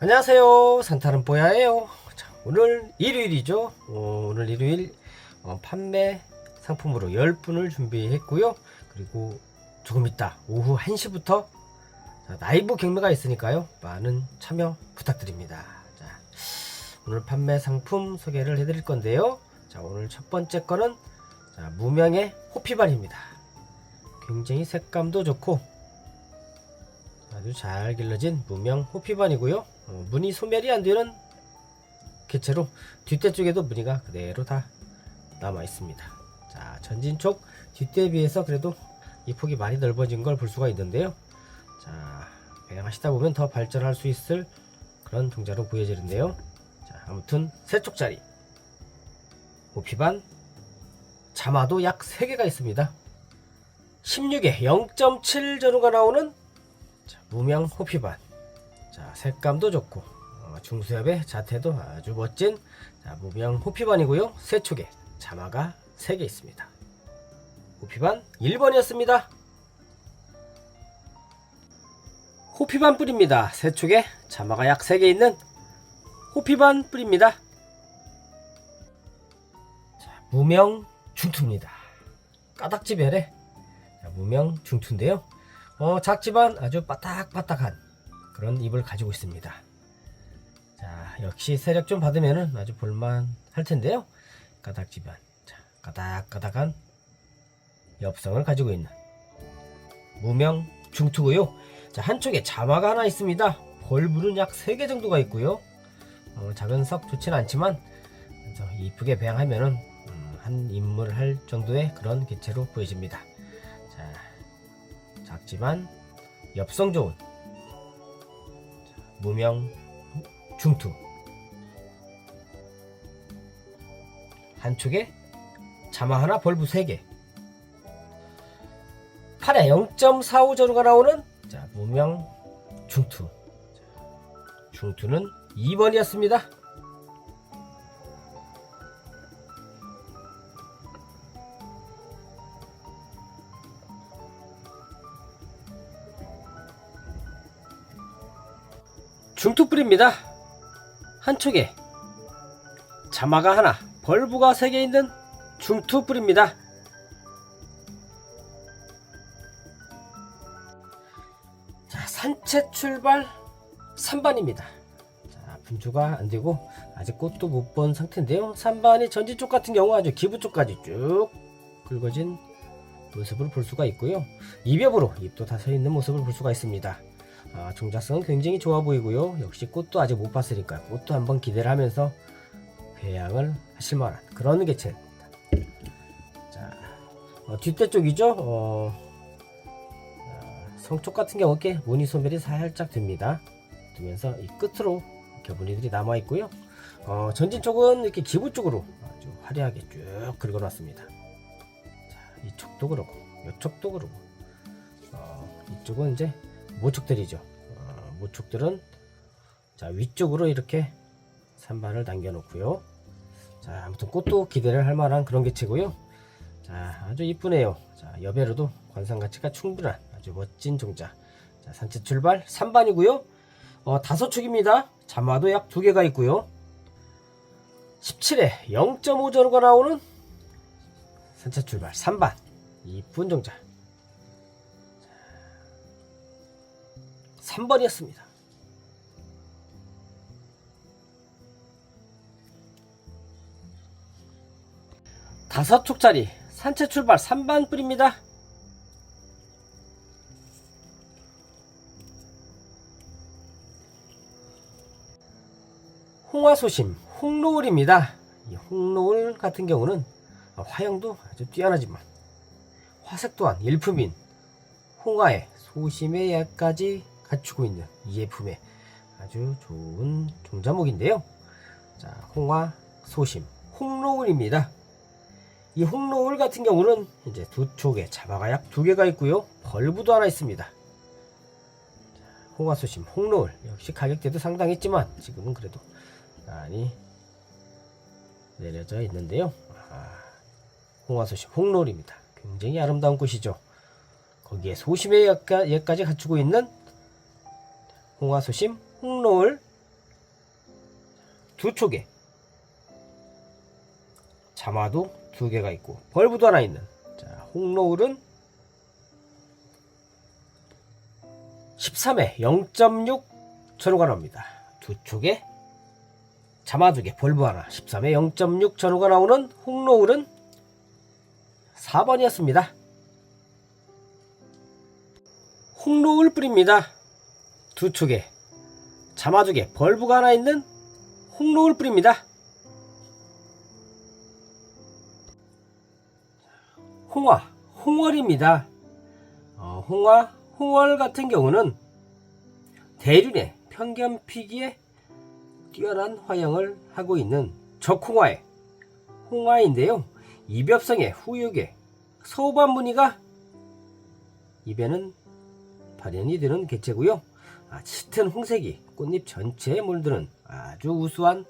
안녕하세요. 산타는 뽀야예요. 자, 오늘 일요일이죠. 어, 오늘 일요일 어, 판매 상품으로 10분을 준비했고요. 그리고 조금 있다 오후 1시부터 자, 라이브 경매가 있으니까요. 많은 참여 부탁드립니다. 자, 오늘 판매 상품 소개를 해드릴 건데요. 자, 오늘 첫 번째 거는 자, 무명의 호피반입니다. 굉장히 색감도 좋고 아주 잘 길러진 무명 호피반이고요. 어, 무늬 소멸이 안 되는 개체로 뒷대 쪽에도 무늬가 그대로 다 남아 있습니다. 자, 전진 쪽 뒷대에 비해서 그래도 이 폭이 많이 넓어진 걸 볼 수가 있는데요. 자, 배양하시다 보면 더 발전할 수 있을 그런 동자로 보여지는데요. 자, 아무튼 세 쪽짜리 호피반 자마도 약 3개가 있습니다. 16에 0.7 전후가 나오는 자, 무명 호피반. 자, 색감도 좋고 어, 중수엽의 자태도 아주 멋진 자, 무명 호피반이고요. 세 촉에 자마가 3개 있습니다. 호피반 1번이었습니다. 호피반 뿔입니다. 세 촉에 자마가 약 3개 있는 호피반 뿔입니다. 자, 무명 중투입니다. 까닥지 자, 무명 중투인데요. 어, 작지만 아주 바닥바닥한 그런 잎을 가지고 있습니다. 자, 역시 세력 좀 받으면은 아주 볼만 할 텐데요. 까닥지만, 자, 까닥까닥한 엽성을 가지고 있는 무명 중투고요. 자, 한쪽에 자마가 하나 있습니다. 벌브는 약 3개 정도가 있고요. 어, 작은 석 좋지는 않지만 이쁘게 배양하면은 음, 한 인물 할 정도의 그런 개체로 보여집니다. 자, 작지만 엽성 좋은 자, 무명 중투. 한쪽에 자마 하나 벌브 3개. 팔에 0.45 전후가 나오는 자, 무명 중투. 자, 중투는 2번이었습니다 중투뿔입니다. 한쪽에 자마가 하나, 벌브가 세 개 있는 중투뿔입니다. 자, 산채 출발 3반입니다. 자, 분주가 안 되고 아직 꽃도 못 본 상태인데요. 3반이 전지 쪽 같은 경우 아주 기부 쪽까지 쭉 굵어진 모습을 볼 수가 있고요. 입엽으로 입도 다 서 있는 모습을 볼 수가 있습니다. 아, 종작성은 굉장히 좋아 보이고요. 역시 꽃도 아직 못 봤으니까 꽃도 한번 기대를 하면서 배양을 하실 만한 그런 개체입니다. 자, 어, 뒷대 쪽이죠. 어, 아, 성쪽 같은 경우 께 무늬 소멸이 살짝 됩니다. 되면서 이 끝으로 이렇게 무늬들이 남아 있고요. 어, 전진 쪽은 이렇게 기부 쪽으로 아주 화려하게 쭉 긁어놨습니다. 자, 이쪽도 그렇고, 이쪽도 그렇고, 어, 이쪽은 이제 모축들이죠. 어, 모축들은 자 위쪽으로 이렇게 산반을 남겨놓고요. 자 아무튼 꽃도 기대를 할 만한 그런 개체고요. 자 아주 이쁘네요. 자 여배로도 관상 가치가 충분한 아주 멋진 종자. 자 산책 출발 3반이고요. 어, 다섯 축입니다. 자마도 약 두 개가 있고요. 17에 0.5 전후가 나오는 산책 출발 3반 이쁜 종자. 3번이었습니다. 다섯 촉짜리 산채 출발 3반 뿔입니다. 홍화소심 홍로울입니다. 이 홍로울 같은 경우는 화형도 아주 뛰어나지만 화색 또한 일품인 홍화의 소심의 약까지 갖추고 있는 이 제품의 아주 좋은 종자목인데요. 자, 홍화 소심 홍로울입니다. 이 홍로울 같은 경우는 이제 두 촉에 자바가 약 두 개가 있고요. 벌브도 하나 있습니다. 자, 홍화 소심 홍로울 역시 가격대도 상당했지만 지금은 그래도 많이 내려져 있는데요. 아, 홍화 소심 홍로울입니다. 굉장히 아름다운 꽃이죠. 거기에 소심의 예까지 갖추고 있는 홍화소심 홍로울 두 촉에 자마도 두 개가 있고 벌브도 하나 있는 자, 홍로울은 13회 0.6 전후가 나옵니다. 두 촉에 자마 두 개, 벌브 하나 13회 0.6 전후가 나오는 홍로울은 4번이었습니다. 홍로울 뿌립니다. 두 촉에 자마 두 개, 벌브가 하나 있는 홍로울 뿌립니다. 홍화, 홍월입니다. 어, 홍화, 홍월 같은 경우는 대륜의 편견 피기에 뛰어난 화형을 하고 있는 적홍화의 홍화인데요. 이벽성의 후육에 서우반 무늬가 입에는 발현이 되는 개체고요. 아, 짙은 홍색이 꽃잎 전체에 물드는 아주 우수한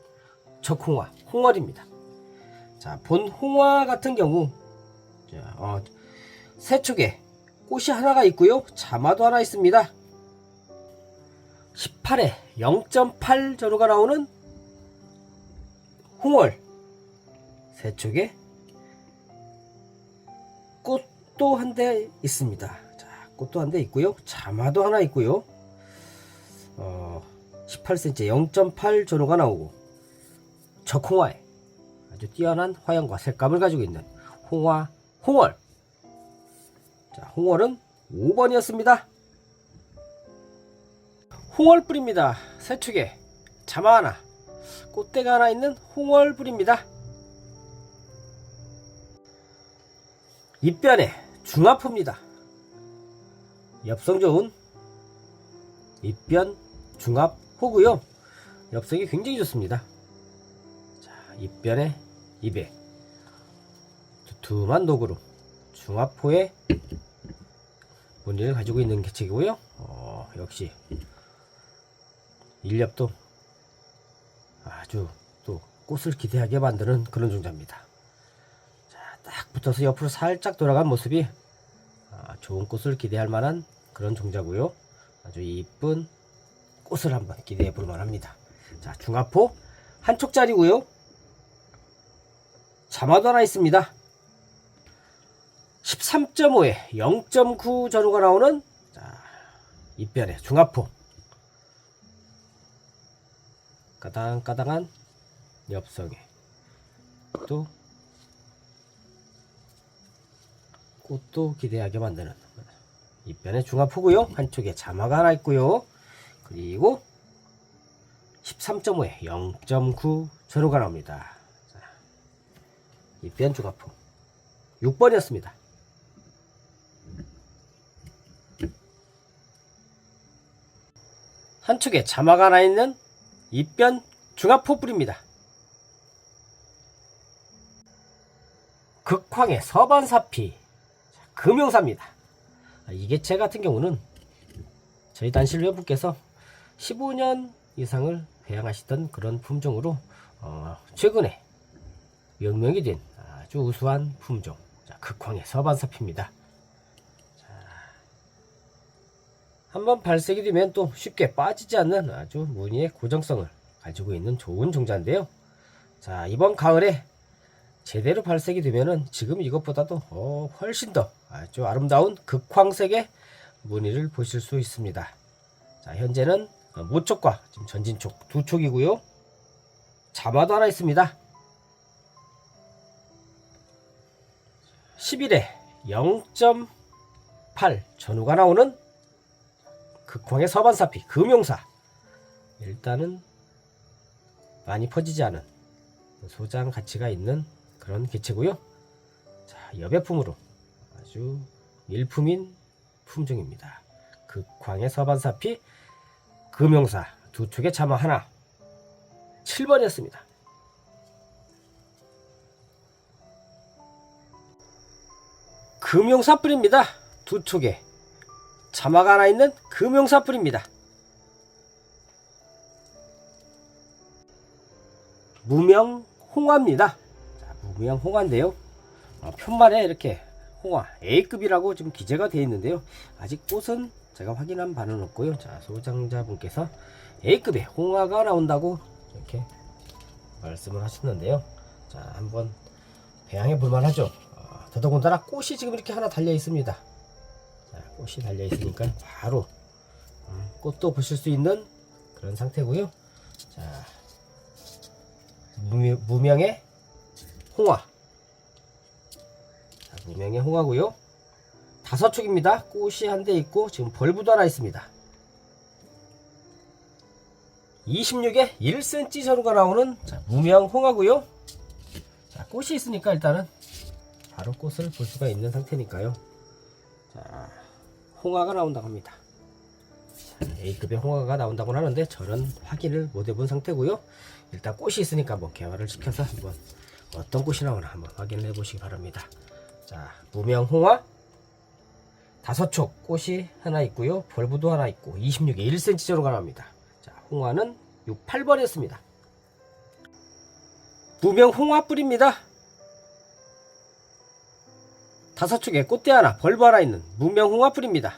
적홍화, 홍월입니다. 자, 본 홍화 같은 경우 자, 어, 세 축에 꽃이 하나가 있고요. 자마도 하나 있습니다. 18에 0.8 전후가 나오는 홍월 세 축에 꽃도 한 대 있습니다. 자, 꽃도 한 대 있고요. 자마도 하나 있고요. 어, 18cm 0.8 전후가 나오고 적홍화에 아주 뛰어난 화형과 색감을 가지고 있는 홍화 홍월 자, 홍월은 5번이었습니다. 홍월 뿌립니다. 세축에 자마 하나, 꽃대가 하나 있는 홍월 뿌립니다. 입변에 중화포입니다. 엽성 좋은 입변 중합 호고요. 엽성이 굉장히 좋습니다. 자, 입변에 입에 두툼한 녹으로 중화포의 무늬를 가지고 있는 개체이고요. 어, 역시 일엽도 아주 또 꽃을 기대하게 만드는 그런 종자입니다. 자, 딱 붙어서 옆으로 살짝 돌아간 모습이 아, 좋은 꽃을 기대할 만한 그런 종자고요. 아주 이쁜 꽃을 한번 기대해 볼 만합니다. 자, 중화포 한 촉짜리고요. 자마도 하나 있습니다. 13.5에 0.9 전후가 나오는 자, 입변의 중화포 까당까당한 엽성에 또 꽃도 기대하게 만드는 입변의 중화포고요 한쪽에 자마가 하나 있고요 그리고 13.5에 0.9 전후가 나옵니다 자, 입변 중화포 6번이었습니다 한쪽에 자마가 하나 있는 입변 중화포 뿌립니다. 극황의 서반사피 금용사입니다. 아, 이 개체 같은 경우는 저희 단실회원분께서 15년 이상을 배양하시던 그런 품종으로 어, 최근에 명명이 된 아주 우수한 품종 자, 극황의 서반사피입니다. 한번 발색이 되면 또 쉽게 빠지지 않는 아주 무늬의 고정성을 가지고 있는 좋은 종자인데요. 자, 이번 가을에 제대로 발색이 되면은 지금 이것보다도 어, 훨씬 더 아주 아름다운 극황색의 무늬를 보실 수 있습니다. 자, 현재는 모촉과 지금 전진촉 두 촉이고요. 자마도 하나 있습니다. 11에 0.8 전후가 나오는 극황의 서반사피 금용사 일단은 많이 퍼지지 않은 소장 가치가 있는 그런 개체고요. 자, 여배품으로 아주 일품인 품종입니다. 극황의 서반사피 금용사 두 촉의 자마 하나 7번이었습니다. 금용사 뿌립니다. 두 촉에 자마가 하나 있는 금용사 뿌립니다. 무명 홍화입니다. 자, 무명 홍화인데요. 어, 편말에 이렇게 홍화 A급이라고 지금 기재가 되어 있는데요. 아직 꽃은 제가 확인한 바는 없고요. 자, 소장자분께서 A급의 홍화가 나온다고 이렇게 말씀을 하셨는데요. 자, 한번 배양해 볼 만 하죠. 어, 더더군다나 꽃이 지금 이렇게 하나 달려 있습니다. 자, 꽃이 달려 있으니까 바로 음, 꽃도 보실 수 있는 그런 상태고요. 자, 무명, 무명의 홍화. 자, 무명의 홍화고요. 다섯 축입니다. 꽃이 한 대 있고 지금 벌부도 하나 있습니다. 26에 1cm 정도가 나오는 자, 무명 홍화고요. 자, 꽃이 있으니까 일단은 바로 꽃을 볼 수가 있는 상태니까요. 자, 홍화가 나온다고 합니다. 자, A급의 홍화가 나온다고 하는데 저는 확인을 못 해본 상태고요. 일단 꽃이 있으니까 한번 개화를 시켜서 한번 어떤 꽃이 나오나 한번 확인을 해보시기 바랍니다. 자, 무명 홍화 다섯 촉 꽃이 하나 있고요. 벌부도 하나 있고 26에 1cm 정도가 나옵니다. 자, 홍화는 6, 8번이었습니다. 무명 홍화 뿌리입니다. 다섯 촉에 꽃대 하나, 벌브 하나 있는 무명 홍화 뿌리입니다.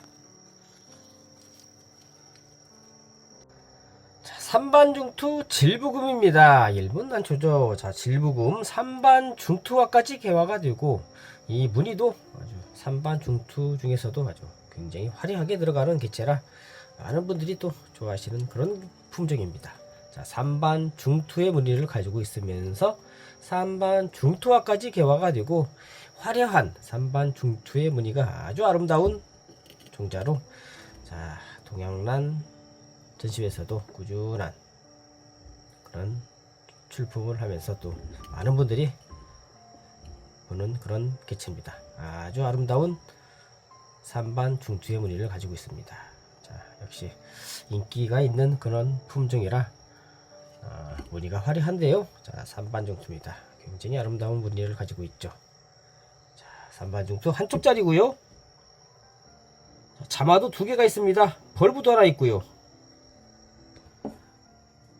자, 3반 중투 질부금입니다. 1분 난초죠. 자, 질부금 3반 중투화까지 개화가 되고 이 무늬도 아주 3반 중투 중에서도 아주 굉장히 화려하게 들어가는 개체라 많은 분들이 또 좋아하시는 그런 품종입니다. 자, 3반 중투의 무늬를 가지고 있으면서 3반 중투화까지 개화가 되고 화려한 3반 중투의 무늬가 아주 아름다운 종자로 자, 동양란 전시회에서도 꾸준한 그런 출품을 하면서 또 많은 분들이 보는 그런 개체입니다. 아주 아름다운 3반 중투의 무늬를 가지고 있습니다. 자, 역시 인기가 있는 그런 품종이라 아, 무늬가 화려한데요. 자, 3반 중투입니다. 굉장히 아름다운 무늬를 가지고 있죠. 자, 3반 중투 한쪽짜리고요. 자, 자마도 두 개가 있습니다. 벌부도 하나 있고요.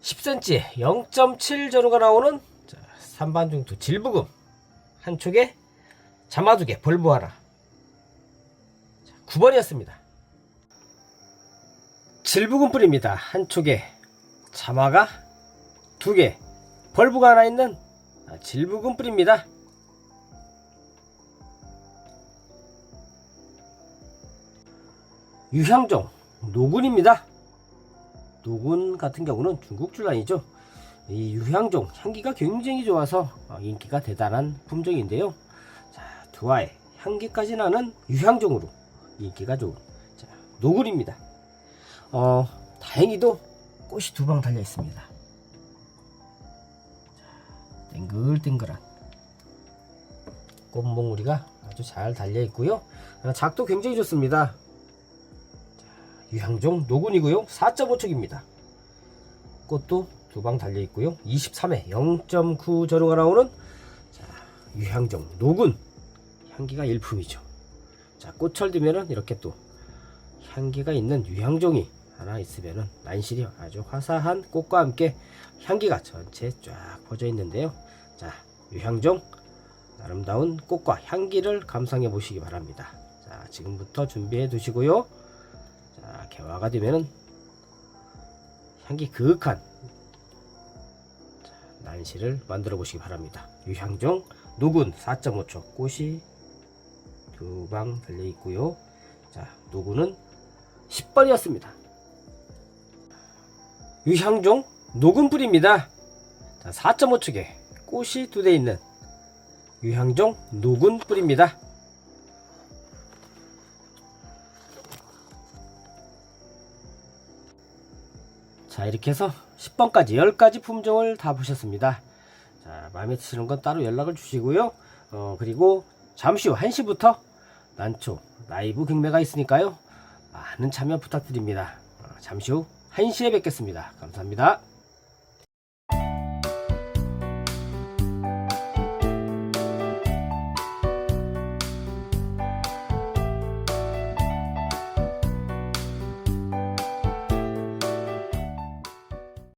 10cm 0.7 전후가 나오는 자, 3반 중투 질부금 한쪽에 자마 두 개, 벌브 하나. 자, 9번이었습니다. 질부금 뿌립니다. 한쪽에 자마가 두 개, 벌브가 하나 있는 아, 질부금 뿌립니다. 유향종 노군입니다. 노군 같은 경우는 중국 출란이죠. 이 유향종 향기가 굉장히 좋아서 어, 인기가 대단한 품종인데요. 자, 두아의 향기까지 나는 유향종으로 인기가 좋은 자, 노굴입니다. 어, 다행히도 꽃이 두 방 달려 있습니다. 자, 땡글땡글한 꽃몽우리가 아주 잘 달려 있고요. 어, 작도 굉장히 좋습니다. 자, 유향종 노군이고요. 4.5촉입니다. 꽃도 두 방 달려 있고요. 23회 0.9 전후가 나오는 자, 유향종 노군 향기가 일품이죠. 자, 꽃철 되면은 이렇게 또 향기가 있는 유향종이 하나 있으면은 난실이 아주 화사한 꽃과 함께 향기가 전체에 쫙 퍼져 있는데요. 자, 유향종 아름다운 꽃과 향기를 감상해 보시기 바랍니다. 자, 지금부터 준비해 두시고요. 자, 개화가 되면은 향기 그윽한 난시를 만들어 보시기 바랍니다. 유향종 누군 4.5초 꽃이 두 방 달려 있고요. 자, 누구는 10번이었습니다. 유향종 뿌리입니다. 자, 4.5촉에 꽃이 두 대 있는 유향종 뿌리입니다. 자 이렇게 해서 10번까지 10가지 품종을 다 보셨습니다 자 마음에 드시는 건 따로 연락을 주시고요 어 그리고 잠시 후 1시부터 난초 라이브 경매가 있으니까요. 많은 참여 부탁드립니다. 어, 잠시 후 1시에 뵙겠습니다. 감사합니다